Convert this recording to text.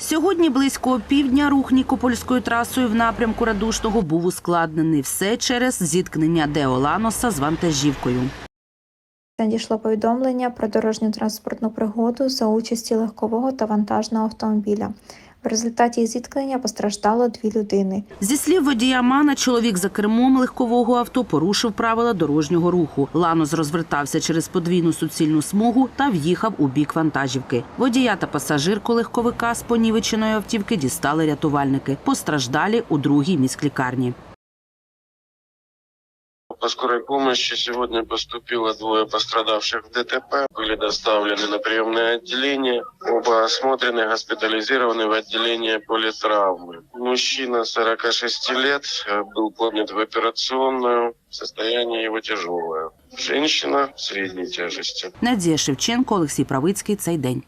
Сьогодні близько півдня рух Нікопольською трасою в напрямку Радушного був ускладнений. Все через зіткнення Део Ланоса з вантажівкою. Надійшло повідомлення про дорожню транспортну пригоду за участі легкового та вантажного автомобіля. В результаті зіткнення постраждало дві людини. Зі слів водія Мана, чоловік за кермом легкового авто порушив правила дорожнього руху. Ланос розвертався через подвійну суцільну смугу та в'їхав у бік вантажівки. Водія та пасажирку легковика з понівеченої автівки дістали рятувальники. Постраждалі у другій міськлікарні По скорой помощи сегодня поступило двое пострадавших в ДТП. Были доставлены на приемное отделение. Оба осмотрены, госпитализированы в отделение политравмы. Мужчина 46 лет э, был поднят в операционную. Состояние его тяжелое. Женщина средней тяжести. Надія Шевченко, Олексій Правицький. Цей день.